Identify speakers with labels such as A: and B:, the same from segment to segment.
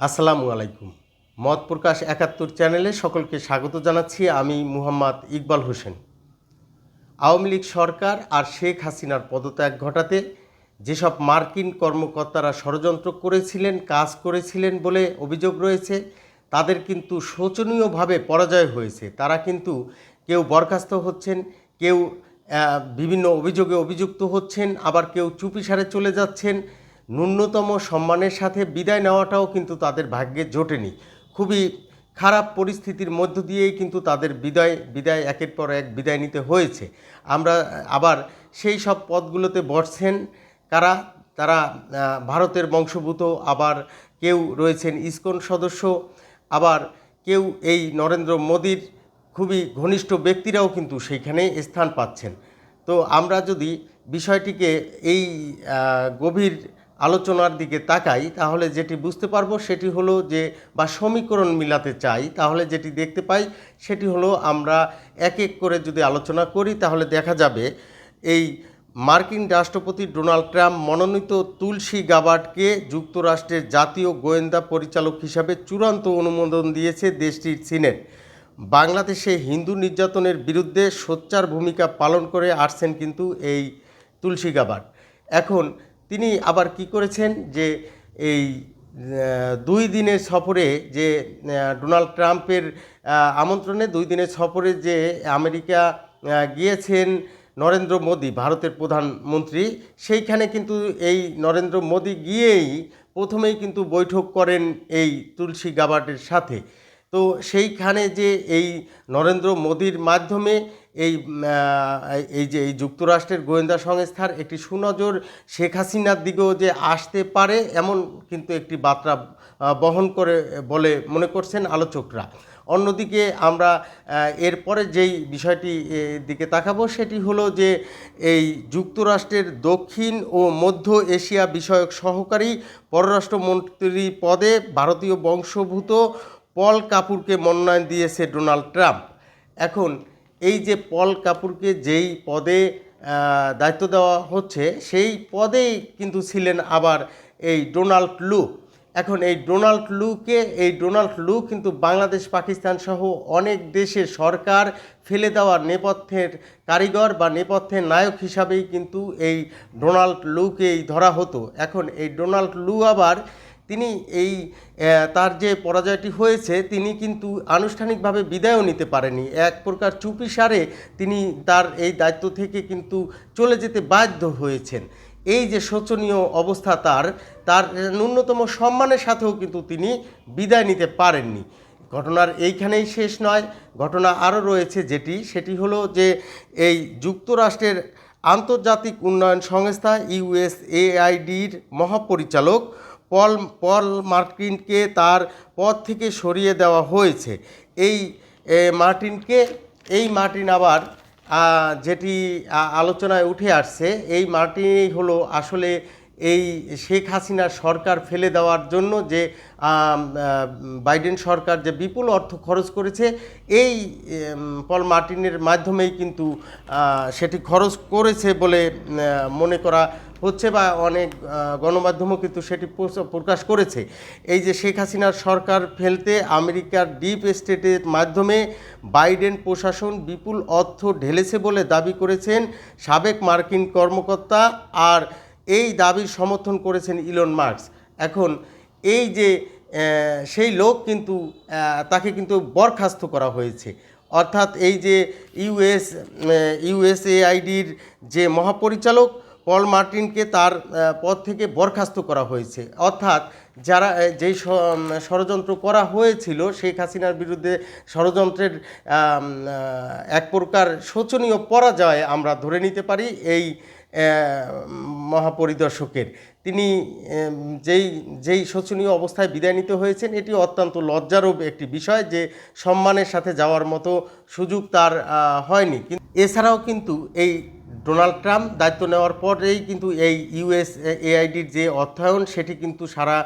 A: আসসালামু আলাইকুম। মত প্রকাশ একাত্তর চ্যানেলে সকলকে স্বাগত জানাচ্ছি আমি মুহাম্মদ ইকবাল হোসেন। আওয়ামী লীগ সরকার আর শেখ হাসিনার পদত্যাগ ঘটাতে যেসব মার্কিন কর্মকর্তারা ষড়যন্ত্র করেছিলেন, কাজ করেছিলেন বলে অভিযোগ রয়েছে, তাদের কিন্তু শোচনীয়ভাবে পরাজয় হয়েছে। তারা কিন্তু কেউ বরখাস্ত হচ্ছেন, কেউ বিভিন্ন অভিযোগে অভিযুক্ত হচ্ছেন, আবার কেউ চুপিসারে চলে যাচ্ছেন ন্যূনতম সম্মানের সাথে বিদায় নেওয়াটাও কিন্তু তাদের ভাগ্যে জোটেনি। খুবই খারাপ পরিস্থিতির মধ্য দিয়েই কিন্তু তাদের বিদায় বিদায় একের পর এক বিদায় নিতে হয়েছে। আমরা আবার সেই সব পদগুলোতে বসছেন কারা? তারা ভারতের বংশভূত আবার কেউ রয়েছেন ইসকন সদস্য, আবার কেউ এই নরেন্দ্র মোদীর খুবই ঘনিষ্ঠ ব্যক্তিরাও কিন্তু সেইখানে স্থান পাচ্ছেন। তো আমরা যদি বিষয়টিকে এই গভীর আলোচনার দিকে তাকাই, তাহলে যেটি বুঝতে পারব সেটি হলো যে, বা সমীকরণ মিলাতে চাই, তাহলে যেটি দেখতে পাই সেটি হলো আমরা এক এক করে যদি আলোচনা করি, তাহলে দেখা যাবে এই মার্কিন রাষ্ট্রপতি ডোনাল্ড ট্রাম্প মনোনীত তুলসী গাবার্ডকে যুক্তরাষ্ট্রের জাতীয় গোয়েন্দা পরিচালক হিসাবে চূড়ান্ত অনুমোদন দিয়েছে দেশটির সিনেট। বাংলাদেশে হিন্দু নির্যাতনের বিরুদ্ধে সোচ্চার ভূমিকা পালন করে আসছেন কিন্তু এই তুলসী গাবার্ড এখন তিনি আবার কি করেছেন যে এই দুই দিনের সফরে যে ডোনাল্ড ট্রাম্পের আমন্ত্রণে দুই দিনের সফরে যে আমেরিকা গিয়েছেন নরেন্দ্র মোদী, ভারতের প্রধানমন্ত্রী, সেইখানে কিন্তু এই নরেন্দ্র মোদী গিয়েই প্রথমেই কিন্তু বৈঠক করেন এই তুলসী গাবার্ডের সাথে। তো সেইখানে যে এই নরেন্দ্র মোদীর মাধ্যমে এই এই যে এই যুক্তরাষ্ট্রের গোয়েন্দা সংস্থার একটি সুনজর শেখ হাসিনার দিকেও যে আসতে পারে, এমন কিন্তু একটি বার্তা বহন করে বলে মনে করছেন আলোচকরা। অন্যদিকে আমরা এরপরে যেই বিষয়টি দিকে তাকাবো সেটি হলো যে এই যুক্তরাষ্ট্রের দক্ষিণ ও মধ্য এশিয়া বিষয়ক সহকারী পররাষ্ট্রমন্ত্রী পদে ভারতীয় বংশভূত পল কাপুরকে মনোনয়ন দিয়েছে ডোনাল্ড ট্রাম্প। এখন এই যে পল কাপুরকে যেই পদে দায়িত্ব দেওয়া হচ্ছে, সেই পদেই কিন্তু ছিলেন আবার এই ডোনাল্ড লু। এখন এই ডোনাল্ড লুকে, এই ডোনাল্ড লু কিন্তু বাংলাদেশ, পাকিস্তান সহ অনেক দেশের সরকার ফেলে দেওয়ার নেপথ্যের কারিগর বা নেপথ্যের নায়ক হিসাবেই কিন্তু এই ডোনাল্ড লুকেই ধরা হতো। এখন এই ডোনাল্ড লু আবার তিনি এই তার যে পরাজয়টি হয়েছে, তিনি কিন্তু আনুষ্ঠানিকভাবে বিদায়ও নিতে পারেনি। এক প্রকার চুপিসারে তিনি তার এই দায়িত্ব থেকে কিন্তু চলে যেতে বাধ্য হয়েছেন। এই যে শোচনীয় অবস্থা তার তার ন্যূনতম সম্মানের সাথেও কিন্তু তিনি বিদায় নিতে পারেননি। ঘটনার এইখানেই শেষ নয়। ঘটনা আরও রয়েছে যেটি, সেটি হলো যে এই যুক্তরাষ্ট্রের আন্তর্জাতিক উন্নয়ন সংস্থা ইউএসএআইডির মহাপরিচালক পল পল মার্টিনকে তার পদ থেকে সরিয়ে দেওয়া হয়েছে। এই মার্টিনকে, এই মার্টিন আবার যেটি আলোচনায় উঠে আসছে, এই মার্টিনই হলো আসলে এই শেখ হাসিনার সরকার ফেলে দেওয়ার জন্য যে বাইডেন সরকার যে বিপুল অর্থ খরচ করেছে, এই পল মার্টিনের মাধ্যমেই কিন্তু সেটি খরচ করেছে বলে মনে করা হচ্ছে বা অনেক গণমাধ্যমও কিন্তু সেটি প্রকাশ করেছে। এই যে শেখ হাসিনার সরকার ফেলতে আমেরিকার ডিপ স্টেটের মাধ্যমে বাইডেন প্রশাসন বিপুল অর্থ ঢেলেছে বলে দাবি করেছেন সাবেক মার্কিন কর্মকর্তা আর এই দাবির সমর্থন করেছেন ইলন মার্কস এখন এই যে সেই লোক কিন্তু তাকে কিন্তু বরখাস্ত করা হয়েছে। অর্থাৎ এই যে ইউএস ইউএসএআইডির যে মহাপরিচালক পল মার্টিনকে তার পদ থেকে বরখাস্ত করা হয়েছে। অর্থাৎ যারা যেই ষড়যন্ত্র করা হয়েছিল, শেখ হাসিনার বিরুদ্ধে ষড়যন্ত্রের এক প্রকার শোচনীয় পরাজয় আমরা ধরে নিতে পারি এই মহাপরিদর্শকের। তিনি যেই যেই শোচনীয় অবস্থায় বিদায় নিতে হয়েছেন, এটি অত্যন্ত লজ্জারও একটি বিষয় যে সম্মানের সাথে যাওয়ার মতো সুযোগ তার হয়নি। এছাড়াও কিন্তু এই ডোনাল্ড ট্রাম্প দায়িত্ব নেওয়ার পরেই কিন্তু এই ইউএস এআইডির যে অর্থায়ন, সেটি কিন্তু সারা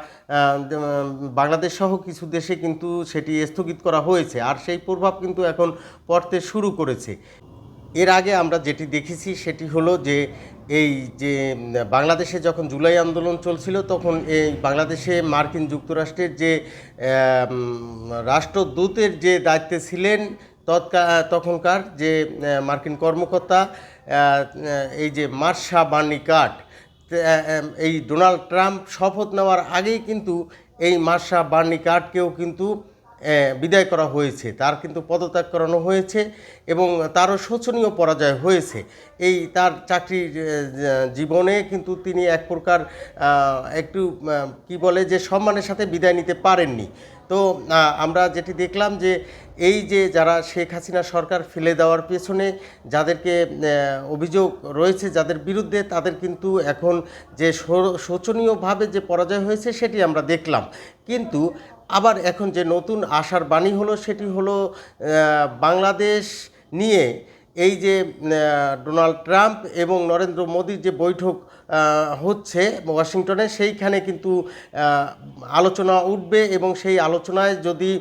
A: বাংলাদেশ সহ কিছু দেশে কিন্তু সেটি স্থগিত করা হয়েছে। আর সেই প্রভাব কিন্তু এখন পড়তে শুরু করেছে। এর আগে আমরা যেটি দেখেছি, সেটি হলো যে এই যে, বাংলাদেশে যখন জুলাই আন্দোলন চলছিল, তখন এই বাংলাদেশে মার্কিন যুক্তরাষ্ট্রের যে রাষ্ট্রদূতের যে দায়িত্বে ছিলেন তৎকা তখনকার যে মার্কিন কর্মকর্তা এই যে মার্শা বার্নিকাট এই ডোনাল্ড ট্রাম্প শপথ নেওয়ার আগেই কিন্তু এই মার্শা বার্নিকাটকেও কিন্তু বিদায় করা হয়েছে। তার কিন্তু পদত্যাগ করানো হয়েছে এবং তারও শোচনীয় পরাজয় হয়েছে। এই তার চাকরির আহ, জীবনে কিন্তু তিনি এক প্রকার একটু কি বলে যে সম্মানের সাথে বিদায় নিতে পারেননি। তো আমরা যেটি দেখলাম যে এই যে যারা শেখ হাসিনা সরকার ফেলে দেওয়ার পেছনে যাদেরকে অভিযোগ রয়েছে যাদের বিরুদ্ধে তাদের কিন্তু এখন যে শোচনীয়ভাবে যে পরাজয় হয়েছে সেটি আমরা দেখলাম। কিন্তু আবার এখন যে নতুন আশার বাণী হলো সেটি হলো বাংলাদেশ নিয়ে এই যে ডোনাল্ড ট্রাম্প এবং নরেন্দ্র মোদীর যে বৈঠক হচ্ছে ওয়াশিংটনে, সেইখানে কিন্তু আলোচনা উঠবে এবং সেই আলোচনায় যদি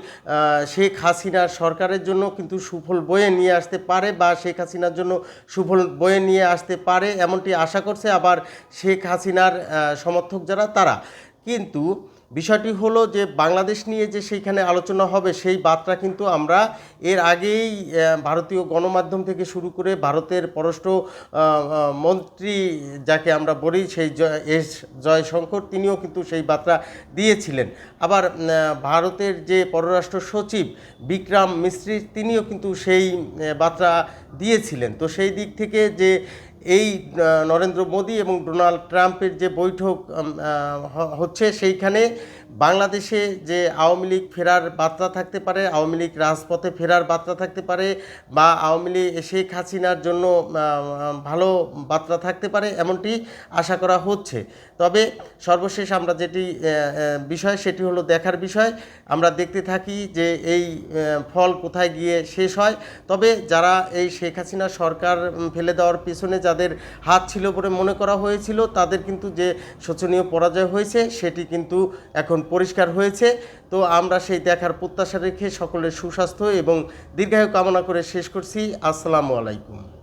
A: শেখ হাসিনার সরকারের জন্য কিন্তু সুফল বয়ে নিয়ে আসতে পারে বা শেখ হাসিনার জন্য সুফল বয়ে নিয়ে আসতে পারে, এমনটি আশা করছে আবার শেখ হাসিনার সমর্থক যারা, তারা। কিন্তু বিষয়টি হলো যে বাংলাদেশ নিয়ে যে সেইখানে আলোচনা হবে, সেই বার্তা কিন্তু আমরা এর আগেই ভারতীয় গণমাধ্যম থেকে শুরু করে ভারতের পররাষ্ট্র মন্ত্রী যাকে আমরা বলি, সেই এস জয়শঙ্কর, তিনিও কিন্তু সেই বার্তা দিয়েছিলেন। আবার ভারতের যে পররাষ্ট্র সচিব বিক্রম মিস্ত্রি তিনিও কিন্তু সেই বার্তা দিয়েছিলেন। তো সেই দিক থেকে যে এই নরেন্দ্র মোদী এবং ডোনাল্ড ট্রাম্পের যে বৈঠক হচ্ছে সেইখানে বাংলাদেশে যে আওয়ামী লীগ ফেরার বার্তা থাকতে পারে, আওয়ামী লীগ রাজপথে ফেরার বার্তা থাকতে পারে বা আওয়ামী লীগ শেখ হাসিনার জন্য ভালো বার্তা থাকতে পারে, এমনটি আশা করা হচ্ছে। তবে সর্বশেষ আমরা যেটি বিষয় সেটি হলো দেখার বিষয়। আমরা দেখতে থাকি যে এই ফল কোথায় গিয়ে শেষ হয়। তবে যারা এই শেখ হাসিনা সরকার ফেলে দেওয়ার পেছনে যাদের হাত ছিল বলে মনে করা হয়েছিল। তাদের কিন্তু যে শোচনীয় পরাজয় হয়েছে, সেটি কিন্তু এখন পরিষ্কার হয়েছে। তো আমরা সেই দেখার প্রত্যাশা রেখে সকলের সুস্বাস্থ্য এবং দীর্ঘায়ু কামনা করে শেষ করছি। আসসালামু আলাইকুম।